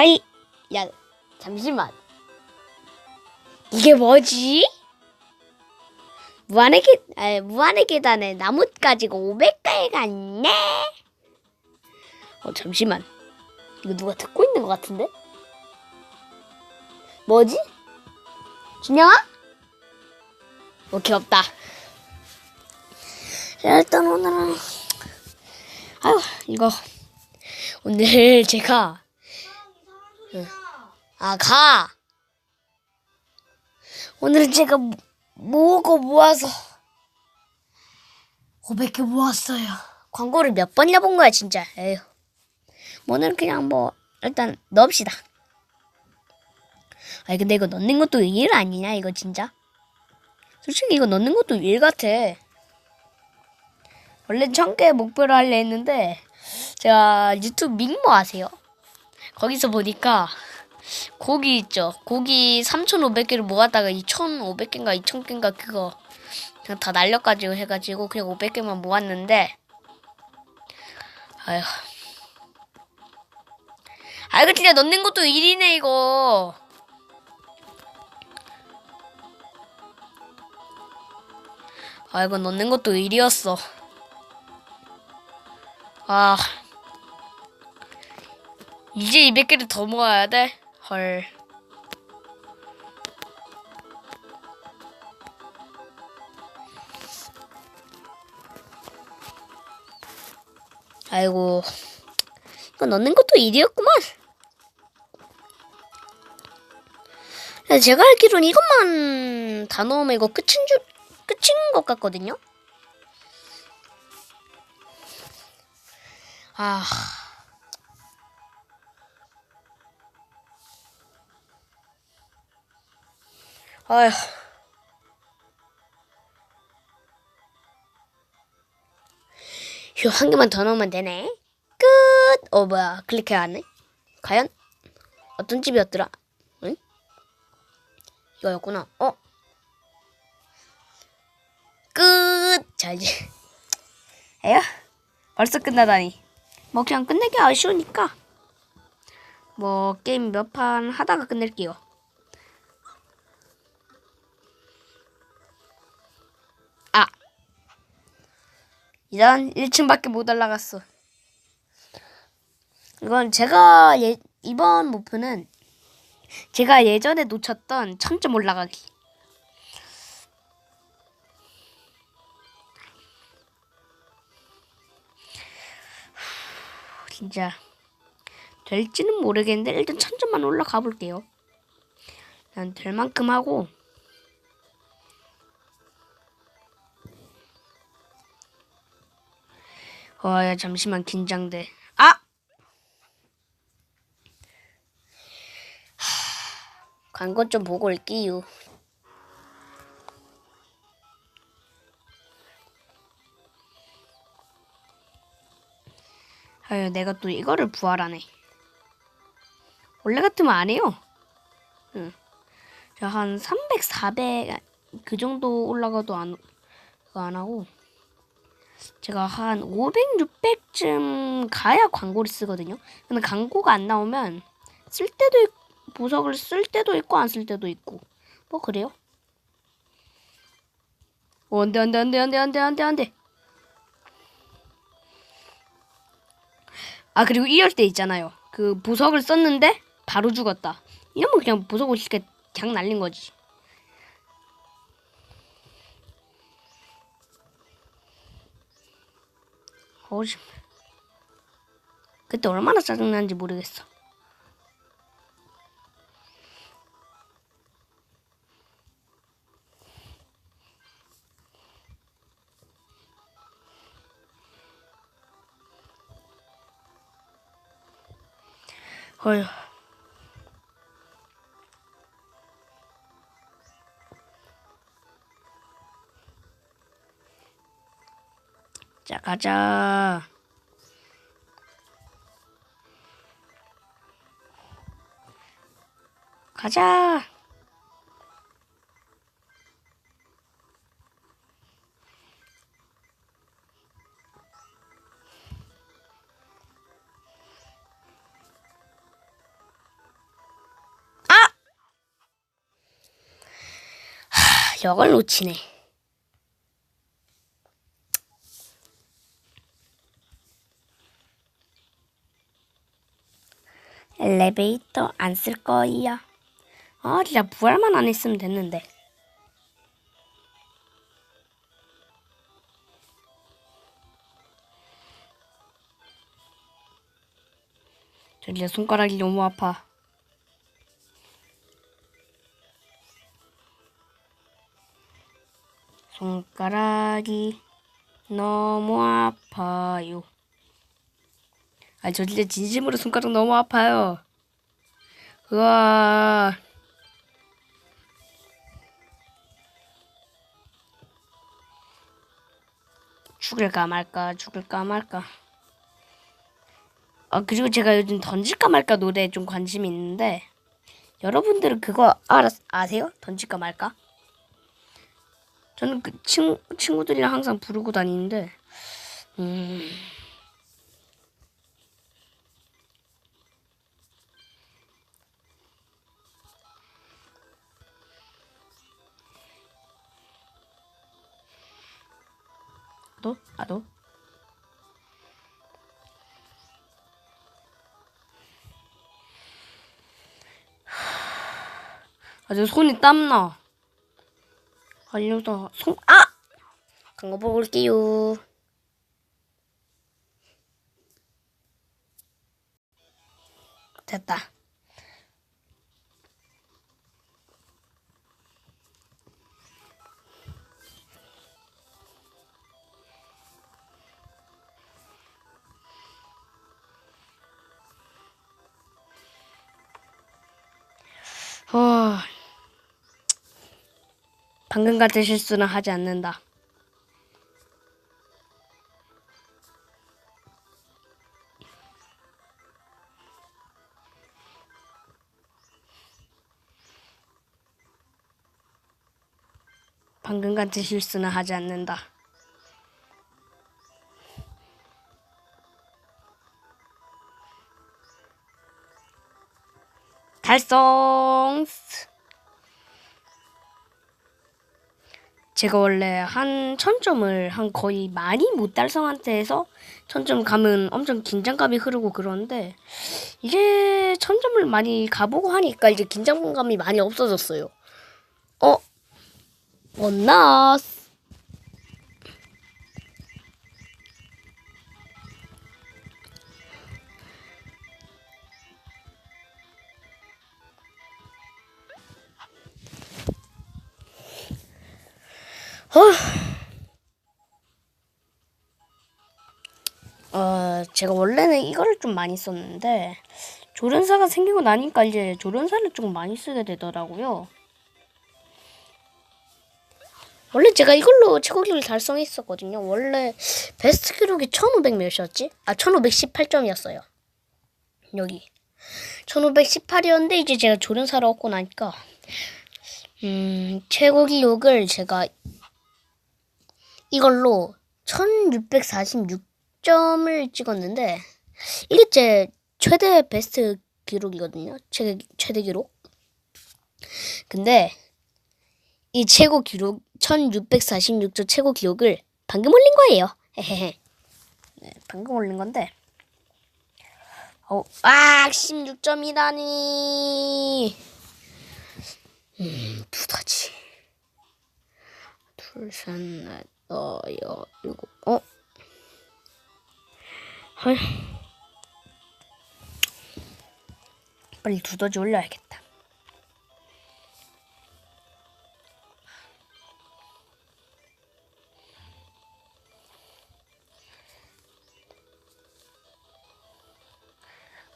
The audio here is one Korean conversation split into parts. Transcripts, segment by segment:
하이, 야, 잠시만. 이게 뭐지? 무한의 계, 아, 무한의 계단에 나무 가지고 500가에 갔네. 어, 잠시만. 이거 누가 듣고 있는 것 같은데? 뭐지? 준영아? 없다. 자, 일단 오늘은, 아유, 이거. 오늘 제가, 아, 가! 오늘은 제가 모- 모으고 모아서 500개 모았어요. 광고를 몇 번이나 본 거야, 진짜. 에휴. 뭐 오늘은 그냥 뭐, 일단 넣읍시다. 아니, 근데 이거 넣는 것도 일 아니냐, 이거 진짜? 솔직히 이거 넣는 것도 일 같아. 원래 1000개 목표로 하려 했는데, 제가 유튜브 밍모 아세요? 거기서 보니까, 고기 있죠. 고기 3,500개를 모았다가 2,500개인가 2,000개인가 그거 그냥 다 날려가지고 해가지고 그냥 500개만 모았는데 아휴. 아 이거 진짜 넣는 것도 일이네 이거. 아 이거 넣는 것도 일이었어. 아 이제 200개를 더 모아야 돼? 헐. 아이고. 이거 넣는 것도 일이었구만. 야, 제가 알기로는 이것만 다 넣으면 이거 끝인 줄, 끝인 것 같거든요? 아. 아휴. 휴, 한 개만 더 넣으면 되네. 끝! 어, 뭐야. 클릭해야 하네. 과연? 어떤 집이었더라? 응? 이거였구나. 어? 끝! 자, 이제. 에휴. 벌써 끝나다니. 뭐, 그냥 끝내기 아쉬우니까. 뭐, 게임 몇 판 하다가 끝낼게요. 이런 1층밖에 못 올라갔어. 이건 제가 예, 이번 목표는 제가 예전에 놓쳤던 1000점 올라가기. 후, 진짜 될지는 모르겠는데 일단 1000점만 올라가 볼게요. 난 될 만큼 하고 어, 야, 잠시만 긴장돼. 아! 하, 광고 좀 보고 올게요. 아유, 내가 또 이거를 부활하네. 원래 같으면 안 해요. 응. 한 300, 400, 그 정도 올라가도 안, 안 하고. 제가 한 500, 600쯤 가야 광고를 쓰거든요. 근데 광고가 안 나오면 쓸 때도 있, 보석을 쓸 때도 있고 안 쓸 때도 있고 뭐 그래요. 어, 안돼 안돼 안돼 안돼 안돼 안돼 안돼. 아 그리고 이럴 때 있잖아요. 그 보석을 썼는데 바로 죽었다. 이러면 그냥 보석을 쉽게 그냥 날린 거지. 어지 그때 얼마나 짜증나는지 모르겠어. 어휴. 가자. 가자. 아! 하, 역을 놓치네. 엘리베이터 안 쓸 거야. 아, 진짜 부활만 안 했으면 됐는데. 저 이제 손가락이 너무 아파. 손가락이 너무 아파요. 아, 저 진짜 진심으로 손가락 너무 아파요. 우와. 죽을까 말까, 죽을까 말까. 아, 그리고 제가 요즘 던질까 말까 노래에 좀 관심이 있는데, 여러분들은 그거 알아, 아세요? 던질까 말까? 저는 그 친, 친구들이랑 항상 부르고 다니는데, 음. 너? 아, 너? 아주 손이 땀나. 알려다 손, 아! 그거 보고 올게요. 방금 같은 실수는 하지 않는다. 방금 같은 실수는 하지 않는다. 달성! 제가 원래 한 천점을 한 거의 많이 못 달성한 때에서 천점 가면 엄청 긴장감이 흐르고 그러는데 이제 천점을 많이 가보고 하니까 이제 긴장감이 많이 없어졌어요. 어? 원나스 어, 제가 원래는 이거를 좀 많이 썼는데 조련사가 생기고 나니까 이제 조련사를 좀 많이 쓰게 되더라고요. 원래 제가 이걸로 최고 기록을 달성했었거든요. 원래 베스트 기록이 1500 몇이었지? 아, 1518점이었어요. 여기. 1518이었는데 이제 제가 조련사를 얻고 나니까 음, 최고 기록을 제가 이걸로 1646점을 찍었는데 이게 제 최대 베스트 기록이거든요. 최대 최대 기록. 근데 이 최고 기록 1646점 최고 기록을 방금 올린 거예요. 헤헤헤. 네, 방금 올린 건데. 어, 아, 16점이라니. 음, 두다지. 둘, 셋, 넷, 어, 여, 일곱, 어? 헐. 빨리 두더지 올려야겠다.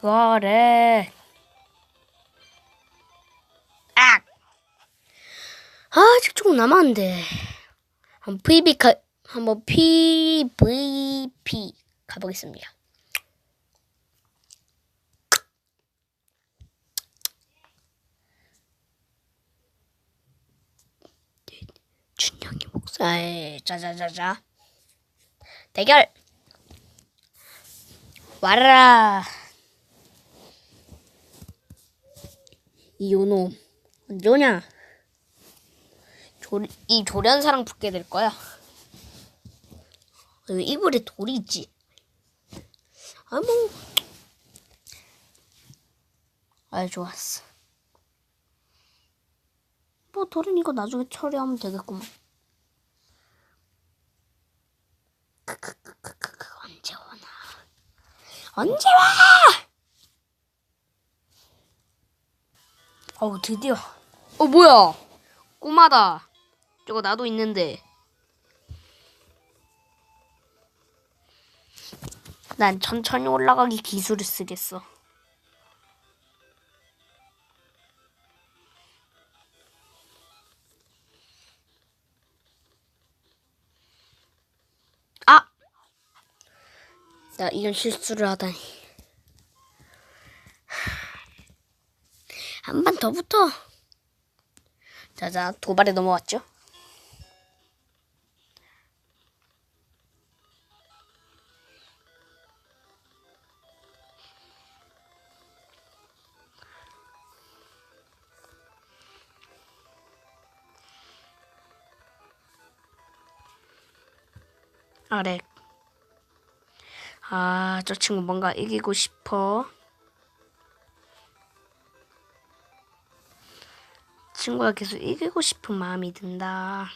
그래. 악! 아, 아직 조금 남았는데. 한번 PVP 가, 한번 PVP 가보겠습니다. 준영이 목사의 짜자자자. 대결! 와라! 이요놈 언제 오냐 돌, 이 돌연사랑 붙게 될 거야. 여기 이불에 돌이 있지. 아, 뭐. 아, 좋았어. 뭐, 돌은 이거 나중에 처리하면 되겠구만. 크크크크크, 언제 오나. 언제 와! 어우, 드디어. 어, 뭐야? 꼬마다. 저거 나도 있는데. 난 천천히 올라가기 기술을 쓰겠어. 아! 나 이런 실수를 하다니. 한 번 더 붙어. 자자, 도발에 넘어왔죠? 아래. 아, 저 친구 뭔가 이기고 싶어. 친구가 계속 이기고 싶은 마음이 든다.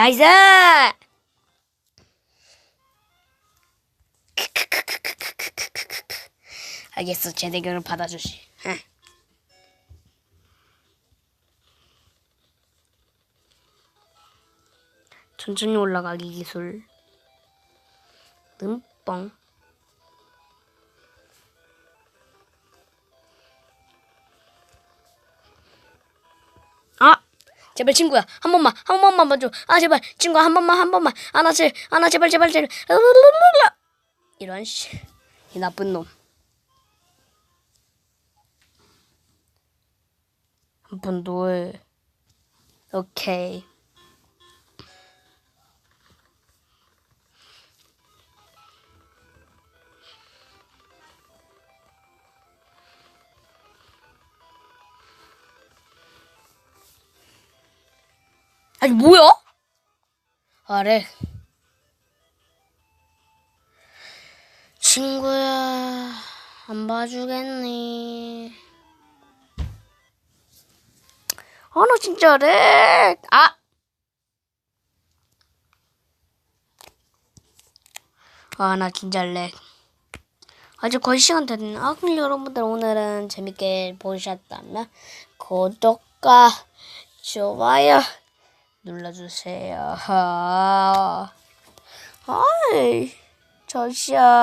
나이스! 알겠어, 제 대결을 받아주시. 응. 천천히 올라가기 기술. 듬뻥. 제발 친구야 한 번만 한 번만 봐줘. 아 제발 친구야 한 번만 한 번만. 아나 제 아나 제발 제발 제발. 이런 씨 이 나쁜 놈. 한 번 더 해. 오케이 아니 뭐야? 아래 친구야 안 봐주겠니? 아너 진짜 래 아! 아 나 진짜 렉 아직 거의 시간 됐네 아 그럼 여러분들 오늘은 재밌게 보셨다면 구독과 좋아요 눌러주세요. 아이, 저시야.